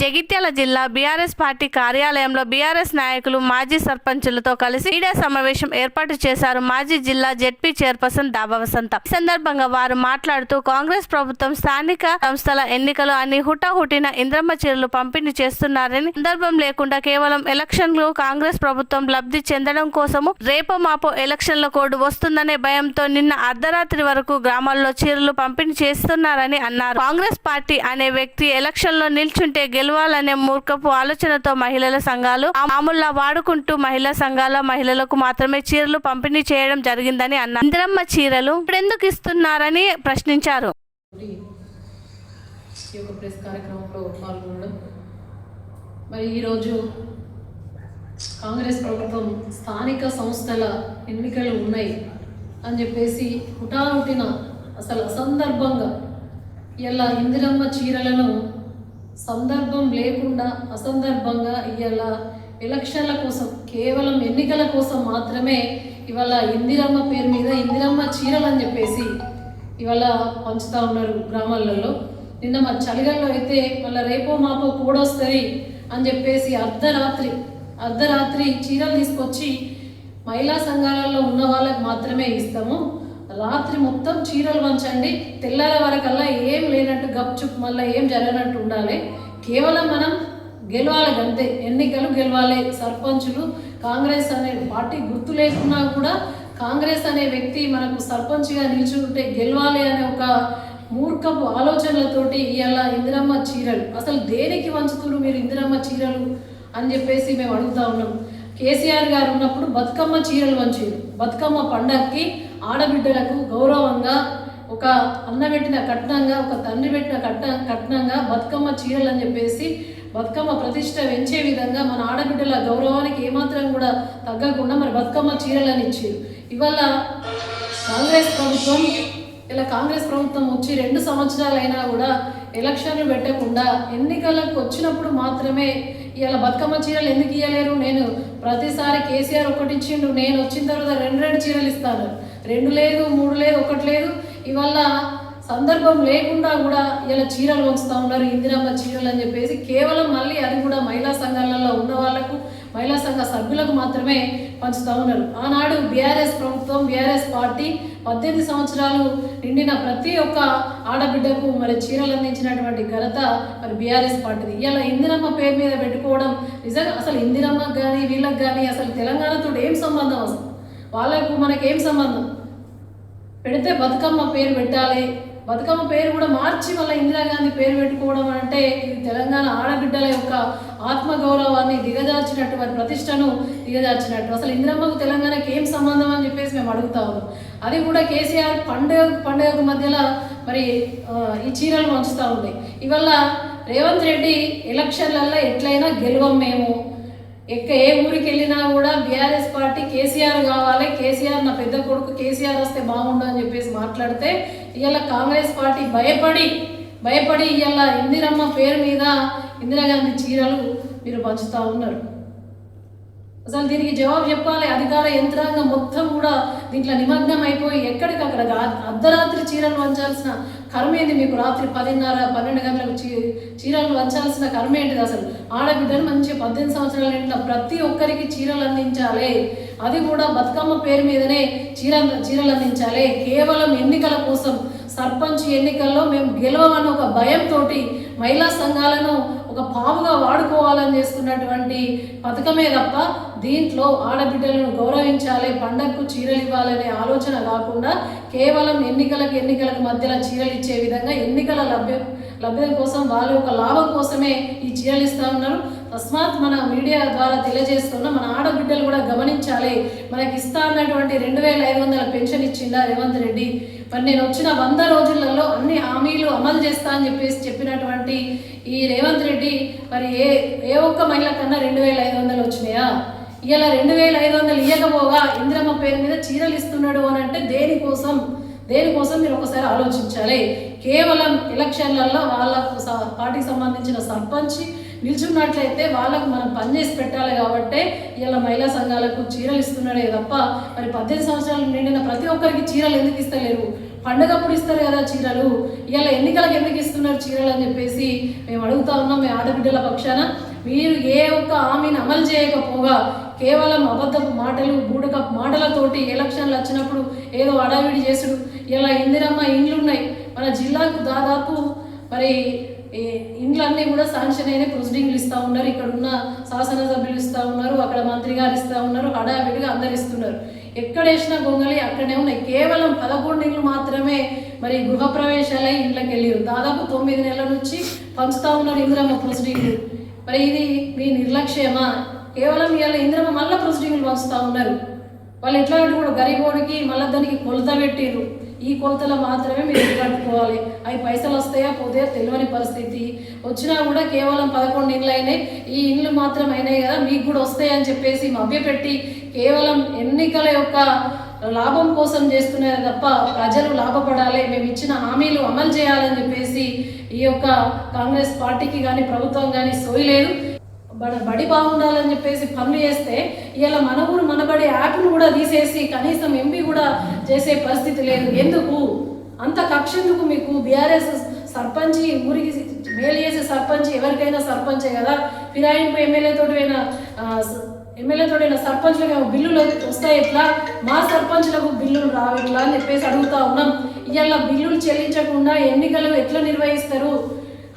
జగిత్యాల జిల్లా BRS party కార్యాలయంలో BRS నాయకులు మాజీ సర్పంచులతో కలిసి మీడియా సమావేశం ఏర్పాటు చేశారు మాజీ జిల్లా జెడ్పీ చైర్పర్సన్ దాబా వసంత. ఈ సందర్భంగా వారు మాట్లాడుతూ కాంగ్రెస్ ప్రభుత్వం స్థానిక సంస్థల ఎన్నికలు అని హుటాహుటిన ఇంద్రమ్మ చీరలు పంపిణీ చేస్తున్నారని సందర్భం లేకుండా కేవలం ఎలక్షన్లు కాంగ్రెస్ ప్రభుత్వం లబ్ధి చెందడం కోసము రేపో మాపో ఎలక్షన్ల కోడ్ వస్తుందనే భయంతో నిన్న అర్ధరాత్రి వరకు గ్రామాల్లో చీరలు పంపిణీ చేస్తున్నారని అన్నారు. కాంగ్రెస్ పార్టీ అనే వ్యక్తి ఎలక్షన్లో నిల్చుంటే గెలవాలనే మూర్ఖపు ఆలోచనతో మహిళల సంఘాలు ఆ వాడుకుంటూ మహిళా సంఘాల మహిళలకు మాత్రమే చీరలు పంపిణీ చేయడం జరిగిందని అన్నారు. ఇందిరమ్మ చీరలు ఇప్పుడెందుకు ఇస్తున్నారని ప్రశ్నించారు. ప్రెస్ కార్యక్రమంలో పాల్గొనడం. మరి ఈరోజు కాంగ్రెస్ ప్రభుత్వం స్థానిక సంస్థల ఎన్నికలు ఉన్నాయి అని చెప్పేసి హుటాహుటిన అసలు అసందర్భంగా ఇలా ఇందిరమ్మ చీరలను సందర్భం లేకుండా అసందర్భంగా ఇవాళ ఎలక్షన్ల కోసం కేవలం ఎన్నికల కోసం మాత్రమే ఇవాళ ఇందిరమ్మ పేరు మీద ఇందిరమ్మ చీరలు అని చెప్పేసి ఇవాళ పంచుతా ఉన్నారు గ్రామాలలో. నిన్న మా చలిగల్లో అయితే మళ్ళీ రేపో మాపో కూడొస్తుంది అని చెప్పేసి అర్ధరాత్రి అర్ధరాత్రి చీరలు తీసుకొచ్చి మహిళా సంఘాలలో ఉన్న వాళ్ళకి మాత్రమే ఇస్తాము. రాత్రి మొత్తం చీరలు వంచండి. తెల్లాల వరకల్లా ఏం లేనట్టు గప్చుప్ మళ్ళీ ఏం జరగనట్టు ఉండాలి. కేవలం మనం గెలవాలి అంతే ఎన్నికలు గెలవాలి. సర్పంచులు కాంగ్రెస్ అనే పార్టీ గుర్తు లేకున్నా కూడా కాంగ్రెస్ అనే వ్యక్తి మనకు సర్పంచ్గా నిల్చుంటే గెలవాలి అనే ఒక మూర్ఖపు ఆలోచనలతోటి ఇవాళ ఇందిరమ్మ చీరలు. అసలు దేనికి వంచుతున్నారు మీరు ఇందిరమ్మ చీరలు అని చెప్పేసి మేము అడుగుతా ఉన్నాం. కేసీఆర్ గారు ఉన్నప్పుడు బతుకమ్మ చీరలు వంచారు. బతుకమ్మ పండగకి ఆడబిడ్డలకు గౌరవంగా ఒక అన్న పెట్టిన కట్నంగా ఒక తండ్రి పెట్టిన కట్న కట్నంగా బతుకమ్మ చీరలు అని చెప్పేసి బతుకమ్మ ప్రతిష్ట పెంచే విధంగా మన ఆడబిడ్డల గౌరవానికి ఏమాత్రం కూడా తగ్గకుండా మరి బతుకమ్మ చీరలని ఇచ్చారు. ఇవాళ కాంగ్రెస్ ప్రభుత్వం ఇలా కాంగ్రెస్ ప్రభుత్వం వచ్చి రెండు సంవత్సరాలైనా కూడా ఎలక్షన్లు పెట్టకుండా ఎన్నికలకు వచ్చినప్పుడు మాత్రమే ఇలా బతుకమ్మ చీరలు ఎందుకు ఇవ్వలేరు నేను ప్రతిసారి కేసీఆర్ ఒకటి ఇచ్చిండు. నేను వచ్చిన తర్వాత రెండు రెండు చీరలు ఇస్తాను. రెండు లేదు మూడు లేదు ఒకటి లేదు. ఇవాళ సందర్భం లేకుండా కూడా ఇలా చీరలు వంచుతూ ఉన్నారు ఇందిరమ్మ చీరలు అని చెప్పేసి కేవలం మళ్ళీ అది కూడా మహిళా సంఘాలలో ఉన్న వాళ్ళకు మహిళా సంఘ సభ్యులకు మాత్రమే పంచుతూ ఉన్నారు. ఆనాడు బీఆర్ఎస్ ప్రభుత్వం బీఆర్ఎస్ పార్టీ పద్దెనిమిది సంవత్సరాలు నిండిన ప్రతి ఒక్క ఆడబిడ్డకు మరి చీరలు అందించినటువంటి ఘనత మరి బీఆర్ఎస్ పార్టీది. ఇలా ఇందిరమ్మ పేరు మీద పెట్టుకోవడం నిజంగా అసలు ఇందిరమ్మకు కానీ వీళ్ళకి కానీ అసలు తెలంగాణతో ఏం సంబంధం అసలు? వాళ్ళకు మనకేం సంబంధం? పెడితే బతుకమ్మ పేరు పెట్టాలి. బతుకమ్మ పేరు కూడా మార్చి మళ్ళీ ఇందిరాగాంధీ పేరు పెట్టుకోవడం అంటే ఇది తెలంగాణ ఆడబిడ్డల యొక్క ఆత్మగౌరవాన్ని దిగజార్చినట్టు వారి ప్రతిష్టను దిగజార్చినట్టు. అసలు ఇందిరమ్మకు తెలంగాణకి ఏం సంబంధం అని చెప్పేసి మేము అడుగుతా ఉన్నాం. అది కూడా కేసీఆర్ పండుగ పండుగకు మధ్యలో మరి ఈ చీరలు పంచుతూ ఉంది ఇవల్ల రేవంత్ రెడ్డి ఎలక్షన్లలో ఎట్లయినా గెలవం మేము. ఎక్క ఏ ఊరికి వెళ్ళినా కూడా బీఆర్ఎస్ పార్టీ కేసీఆర్ కావాలి కేసీఆర్ నా పెద్ద కొడుకు కేసీఆర్ వస్తే బాగుండు అని చెప్పేసి మాట్లాడితే ఇవాళ కాంగ్రెస్ పార్టీ భయపడి భయపడి ఇవాళ ఇందిరమ్మ పేరు మీద ఇందిరాగాంధీ చీరలు మీరు పంచుతూ ఉన్నారు. అసలు దీనికి జవాబు చెప్పాలి. అధికార యంత్రాంగం మొత్తం కూడా దీంట్లో నిమగ్నం అయిపోయి ఎక్కడికక్కడ అర్ధరాత్రి చీరలు వంచాల్సిన కర్మ ఏంది మీకు? రాత్రి పదిన్నర పన్నెండు గంటలకు చీ చీరలు వంచాల్సిన కర్మ ఏంటిది అసలు? ఆడబిడ్డను మంచి పద్దెనిమిది సంవత్సరాల నిండా ప్రతి ఒక్కరికి చీరలు అందించాలి. అది కూడా బతుకమ్మ పేరు మీదనే చీర చీరలు అందించాలి. కేవలం ఎన్నికల కోసం సర్పంచ్ ఎన్నికల్లో మేము గెలవమని ఒక భయంతో మహిళా సంఘాలను ఒక పావుగా వాడుకోవాలని చేస్తున్నటువంటి పథకమే తప్ప దీంట్లో ఆడబిడ్డలను గౌరవించాలి పండగకు చీరలు ఇవ్వాలనే ఆలోచన కాకుండా కేవలం ఎన్నికలకు ఎన్నికలకు మధ్యలో చీరలు ఇచ్చే విధంగా ఎన్నికల లభ్య లభ్యత కోసం వాళ్ళ యొక్క లాభం కోసమే ఈ చీరలు ఇస్తా ఉన్నారు. తస్మాత్ మన మీడియా ద్వారా తెలియజేస్తున్న మన ఆడబిడ్డలు కూడా గమనించాలి. మనకి ఇస్తా అన్నటువంటి రెండు వేల ఐదు వందల పెన్షన్ ఇచ్చిందా రేవంత్ రెడ్డి? మరి నేను వచ్చిన వంద రోజులలో అన్ని హామీలు అమలు చేస్తా అని చెప్పేసి చెప్పినటువంటి ఈ రేవంత్ రెడ్డి మరి ఏ ఏ ఒక్క మహిళ కన్నా రెండు వేల ఐదు వందలు వచ్చినాయా? ఇలా రెండు వేల ఐదు వందలు ఇవ్వకపోగా ఇంద్రమ్మ పేరు మీద చీరలు ఇస్తున్నాడు అని అంటే దేనికోసం? దేనికోసం మీరు ఒకసారి ఆలోచించాలి. కేవలం ఎలక్షన్లలో వాళ్ళ స- పార్టీకి సంబంధించిన సర్పంచ్ నిల్చున్నట్లయితే వాళ్ళకు మనం పనిచేసి పెట్టాలి కాబట్టే ఇలా మహిళా సంఘాలకు చీరలు ఇస్తున్నాడే తప్ప మరి పద్దెనిమిది సంవత్సరాలు నిండిన ప్రతి ఒక్కరికి చీరలు ఎందుకు ఇస్తలేరు? పండగప్పుడు ఇస్తారు కదా చీరలు. ఇలా ఎన్నికలకు ఎందుకు ఇస్తున్నారు చీరలు అని చెప్పేసి మేము అడుగుతా ఉన్నాం మీ ఆడబిడ్డల పక్షాన. మీరు ఏ ఒక్క హామీని అమలు చేయకపోగా కేవలం అబద్ధపు మాటలు బూడకపు మాటలతోటి ఎలక్షన్లు వచ్చినప్పుడు ఏదో అడావిడి చేసుడు. ఇలా ఇందిరమ్మ ఇండ్లు ఉన్నాయి మన జిల్లాకు దాదాపు మరి ఇండ్లన్నీ కూడా శాంక్షన్ అయిన ప్రొసీడింగ్లు ఇస్తూ ఉన్నారు ఇక్కడ ఉన్న శాసనసభ్యులు ఇస్తూ ఉన్నారు అక్కడ మంత్రి గారు ఇస్తూ ఉన్నారు హడావిడిగా అందరు ఇస్తున్నారు. ఎక్కడ వేసినా గొంగళి అక్కడనే ఉన్నాయి. కేవలం పదకొండు ఇండ్లు మాత్రమే మరి గృహప్రవేశాలై ఇంట్లోకి వెళ్ళారు. దాదాపు తొమ్మిది నెలల నుంచి పంచుతా ఉన్నారు ఇందిరమ్మ ప్రొసీడింగ్లు. మరి ఇది మీ నిర్లక్ష్యమా? కేవలం ఇవాళ ఇంద్రమ్మ మళ్ళీ ప్రొసీడింగ్లు పంచుతా ఉన్నారు. వాళ్ళు ఎట్లా కూడా గరీబోడికి మళ్ళీ దానికి కొలత పెట్టిర్రు. ఈ కొలతలో మాత్రమే మీరు కట్టుకోవాలి. అవి పైసలు వస్తాయా పోతే తెలియని పరిస్థితి. వచ్చినా కూడా కేవలం పదకొండు ఇండ్లు అయినాయి. ఈ ఇండ్లు మాత్రం అయినాయి కదా మీకు కూడా వస్తాయని చెప్పేసి మభ్యపెట్టి కేవలం ఎన్నికల యొక్క లాభం కోసం చేస్తున్నారు తప్ప ప్రజలు లాభపడాలి. మేము ఇచ్చిన హామీలు అమలు చేయాలని చెప్పేసి ఈ యొక్క కాంగ్రెస్ పార్టీకి కానీ ప్రభుత్వం కానీ సోయలేదు. బడ బడి బాగుండాలని చెప్పేసి పనులు చేస్తే ఇలా మన ఊరు మనబడి యాప్ను కూడా తీసేసి కనీసం ఎంపీ కూడా చేసే పరిస్థితి లేదు. ఎందుకు? అంత కక్ష ఎందుకు మీకు? బీఆర్ఎస్ సర్పంచ్ ఊరికి మేలు చేసే సర్పంచ్ ఎవరికైనా సర్పంచే కదా? ఫిరాయింపు ఎమ్మెల్యేతోటైనా ఎమ్మెల్యేతోటైనా సర్పంచ్లకు ఏమో బిల్లులు వస్తాయి ఎట్లా? మా సర్పంచ్లకు బిల్లులు రావట్లా అని చెప్పేసి అడుగుతా ఉన్నాం. ఇవాళ బిల్లులు చెల్లించకుండా ఎన్నికలు ఎట్లా నిర్వహిస్తారు?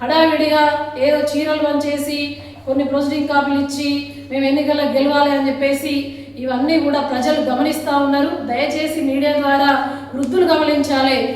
హడావిడిగా ఏదో చీరలు వంచేసి కొన్ని ప్రొసీడింగ్ కాపీలు ఇచ్చి మేము ఎన్నికల్లో గెలవాలి అని చెప్పేసి ఇవన్నీ కూడా ప్రజలు గమనిస్తూ ఉన్నారు. దయచేసి మీడియా ద్వారా వృద్ధులు గమనించాలి.